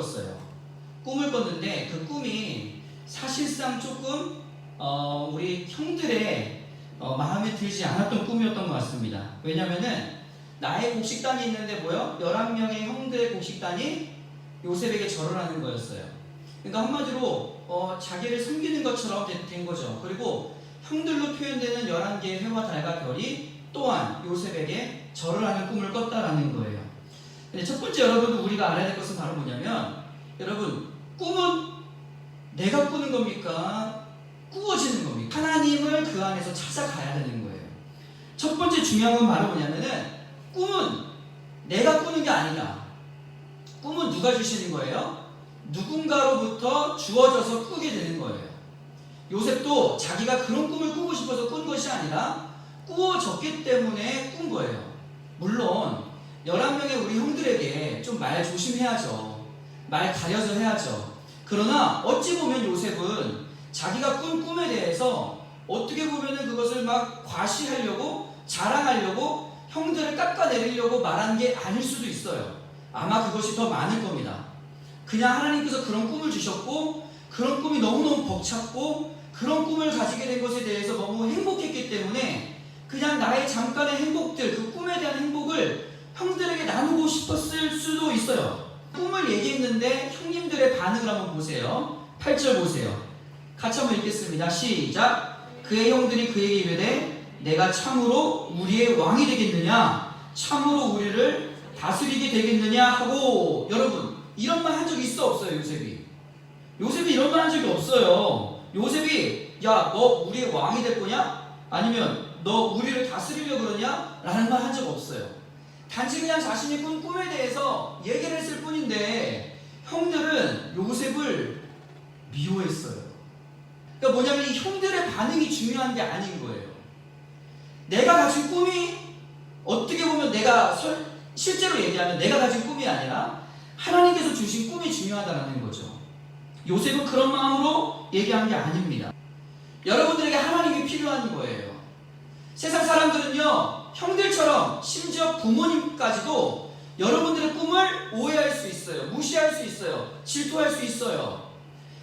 꿨어요. 꿈을 꿨는데 그 꿈이 사실상 조금 어, 우리 형들의 어, 마음에 들지 않았던 꿈이었던 것 같습니다. 왜냐면은 나의 곡식단이 있는데 뭐요? 11명의 형들의 곡식단이 요셉에게 절을 하는 거였어요. 그러니까 한마디로 어, 자기를 섬기는 것처럼 된, 된 거죠. 그리고 형들로 표현되는 11개의 해와 달과 별이 또한 요셉에게 절을 하는 꿈을 꿨다라는 거예요. 첫 번째 여러분 우리가 알아야 될 것은 바로 뭐냐면 여러분 꿈은 내가 꾸는 겁니까? 꾸어지는 겁니까? 하나님을 그 안에서 찾아가야 되는 거예요. 첫 번째 중요한 건 바로 뭐냐면은 꿈은 내가 꾸는 게 아니다. 꿈은 누가 주시는 거예요? 누군가로부터 주어져서 꾸게 되는 거예요. 요셉도 자기가 그런 꿈을 꾸고 싶어서 꾼 것이 아니라 꾸어졌기 때문에 꾼 거예요. 물론 11명의 우리 형들에게 좀 말 조심해야죠. 말 가려서 해야죠. 그러나 어찌 보면 요셉은 자기가 꾼 꿈에 대해서 어떻게 보면은 그것을 막 과시하려고 자랑하려고 형들을 깎아내리려고 말한 게 아닐 수도 있어요. 아마 그것이 더 많을 겁니다. 그냥 하나님께서 그런 꿈을 주셨고 그런 꿈이 너무너무 벅찼고 그런 꿈을 가지게 된 것에 대해서 너무 행복했기 때문에 그냥 나의 잠깐의 행복들, 그 꿈에 대한 행복을 형들에게 나누고 싶었을 수도 있어요. 꿈을 얘기했는데 형님들의 반응을 한번 보세요. 8절 보세요. 같이 한번 읽겠습니다. 시작. 그의 형들이 그에게 이르되 내가 참으로 우리의 왕이 되겠느냐? 참으로 우리를 다스리게 되겠느냐? 하고 여러분 이런 말 한 적이 있어 없어요 요셉이? 요셉이 이런 말 한 적이 없어요. 요셉이 야 너 우리의 왕이 될 거냐? 아니면 너 우리를 다스리려 그러냐? 라는 말 한 적 없어요. 단지 그냥 자신이 꾼 꿈에 대해서 얘기를 했을 뿐인데 형들은 요셉을 미워했어요. 그러니까 뭐냐면 이 형들의 반응이 중요한 게 아닌 거예요. 내가 가진 꿈이 어떻게 보면 내가 설- 실제로 얘기하면 내가 가진 꿈이 아니라 하나님께서 주신 꿈이 중요하다는 거죠. 요셉은 그런 마음으로 얘기한 게 아닙니다. 여러분들에게 하나님이 필요한 거예요. 세상 사람들은요, 형들처럼 심지어 부모님까지도 여러분들의 꿈을 오해할 수 있어요. 무시할 수 있어요. 질투할 수 있어요.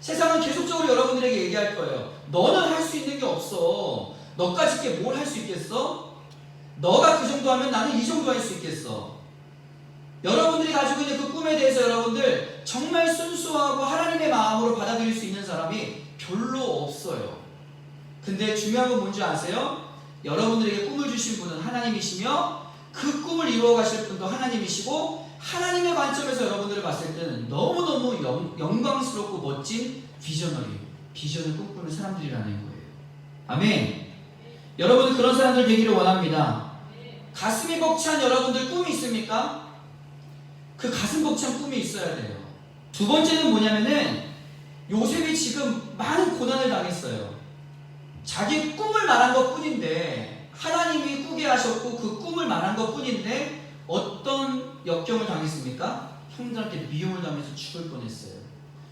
세상은 계속적으로 여러분들에게 얘기할 거예요. 너는 할 수 있는 게 없어. 너까지 게 뭘 할 수 있겠어? 너가 그 정도 하면 나는 이 정도 할 수 있겠어. 여러분들이 가지고 있는 그 꿈에 대해서 여러분들 정말 순수하고 하나님의 마음으로 받아들일 수 있는 사람이 별로 없어요. 근데 중요한 건 뭔지 아세요? 여러분들에게 꿈을 주신 분은 하나님이시며 그 꿈을 이루어 가실 분도 하나님이시고 하나님의 관점에서 여러분들을 봤을 때는 너무너무 영, 영광스럽고 멋진 비저너리, 비전을 꿈꾸는 사람들이라는 거예요. 아멘. 여러분 그런 사람들 되기를 원합니다. 가슴이 벅찬 여러분들 꿈이 있습니까? 그 가슴 벅찬 꿈이 있어야 돼요. 두 번째는 뭐냐면은 요셉이 지금 많은 고난을 당했어요. 자기 꿈을 말한 것 뿐인데 하나님이 꾸게 하셨고 그 꿈을 말한 것 뿐인데 어떤 역경을 당했습니까? 형들한테 미움을 당해서 죽을 뻔했어요.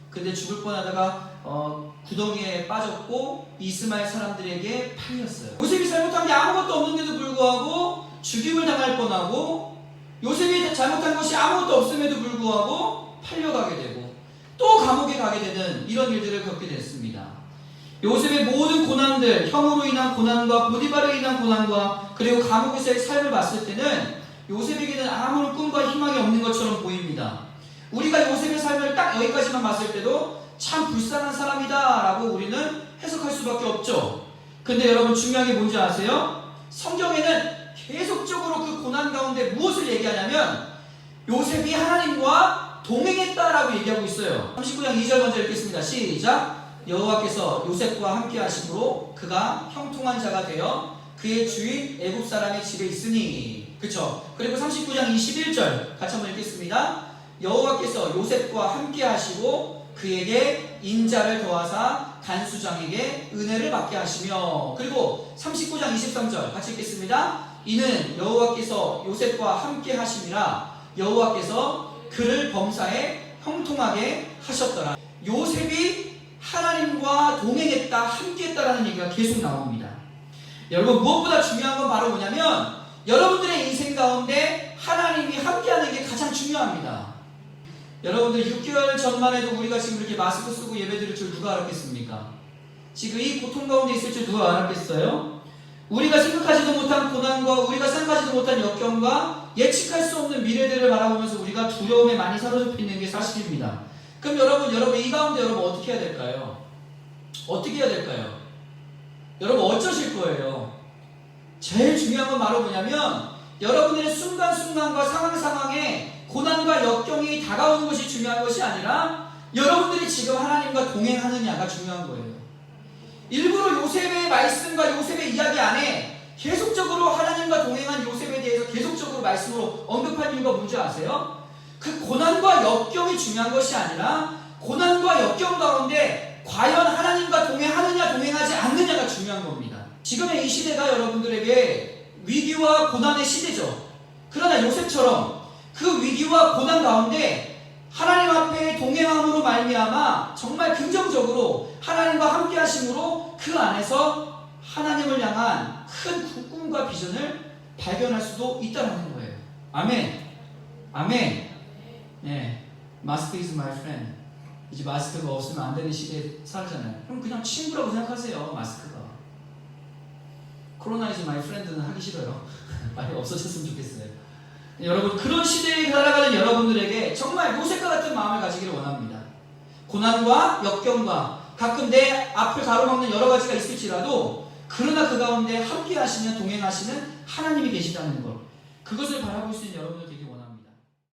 근데 죽을 뻔하다가 어, 구덩이에 빠졌고 이스마엘 사람들에게 팔렸어요. 요셉이 잘못한 게 아무것도 없는데도 불구하고 죽임을 당할 뻔하고 요셉이 잘못한 것이 아무것도 없음에도 불구하고 팔려가게 되고 또 감옥에 가게 되는 이런 일들을 겪게 됐습니다. 요셉의 모든 고난들, 형으로 인한 고난과 보디바르에 인한 고난과 그리고 감옥에서의 삶을 봤을 때는 요셉에게는 아무런 꿈과 희망이 없는 것처럼 보입니다. 우리가 요셉의 삶을 딱 여기까지만 봤을 때도 참 불쌍한 사람이다 라고 우리는 해석할 수밖에 없죠. 근데 여러분 중요한 게 뭔지 아세요? 성경에는 계속적으로 그 고난 가운데 무엇을 얘기하냐면 요셉이 하나님과 동행했다라고 얘기하고 있어요. 39장 2절 먼저 읽겠습니다. 시작. 여호와께서 요셉과 함께 하심으로 그가 형통한 자가 되어 그의 주인 애굽 사람의 집에 있으니. 그쵸? 그리고 39장 21절 같이 한번 읽겠습니다. 여호와께서 요셉과 함께 하시고 그에게 인자를 더하사 간수장에게 은혜를 받게 하시며. 그리고 39장 23절 같이 읽겠습니다. 이는 여호와께서 요셉과 함께 하심이라 여호와께서 그를 범사에 형통하게 하셨더라. 요셉이 하나님과 동행했다, 함께했다라는 얘기가 계속 나옵니다. 여러분 무엇보다 중요한 건 바로 뭐냐면 여러분들의 인생 가운데 하나님이 함께하는 게 가장 중요합니다. 여러분들 6개월 전만 해도 우리가 지금 이렇게 마스크 쓰고 예배 드릴 줄 누가 알았겠습니까? 지금 이 고통 가운데 있을 줄 누가 알았겠어요? 우리가 생각하지도 못한 고난과 우리가 생각하지도 못한 역경과 예측할 수 없는 미래들을 바라보면서 우리가 두려움에 많이 사로잡혀 있는 게 사실입니다. 그럼 여러분, 여러분 이 가운데 여러분 어떻게 해야 될까요? 어떻게 해야 될까요? 여러분 어쩌실 거예요? 제일 중요한 건 바로 뭐냐면 여러분의 순간순간과 상황 상황에 고난과 역경이 다가오는 것이 중요한 것이 아니라 여러분들이 지금 하나님과 동행하느냐가 중요한 거예요. 일부러 요셉의 말씀과 요셉의 이야기 안에 계속적으로 하나님과 동행한 요셉에 대해서 계속적으로 말씀으로 언급한 이유가 뭔지 아세요? 그 고난과 역경이 중요한 것이 아니라 고난과 역경 가운데 과연 하나님과 동행하느냐 동행하지 않느냐가 중요한 겁니다. 지금의 이 시대가 여러분들에게 위기와 고난의 시대죠. 그러나 요셉처럼 그 위기와 고난 가운데 하나님 앞에 동행함으로 말미암아 정말 긍정적으로 하나님과 함께 하심으로 그 안에서 하나님을 향한 큰 꿈과 비전을 발견할 수도 있다는 거예요. 아멘. 아멘. 네. 마스크 is my friend. 이제 마스크가 없으면 안 되는 시대에 살잖아요. 그럼 그냥 친구라고 생각하세요. 마스크가. 코로나 is my friend는 하기 싫어요. 빨리 없어졌으면 좋겠어요. 여러분 그런 시대에 살아가는 여러분들에게 정말 요셉과 같은 마음을 가지기를 원합니다. 고난과 역경과 가끔 내 앞을 가로막는 여러 가지가 있을지라도 그러나 그 가운데 함께 하시는 동행하시는 하나님이 계시다는 것 그것을 바라볼 수 있는 여러분들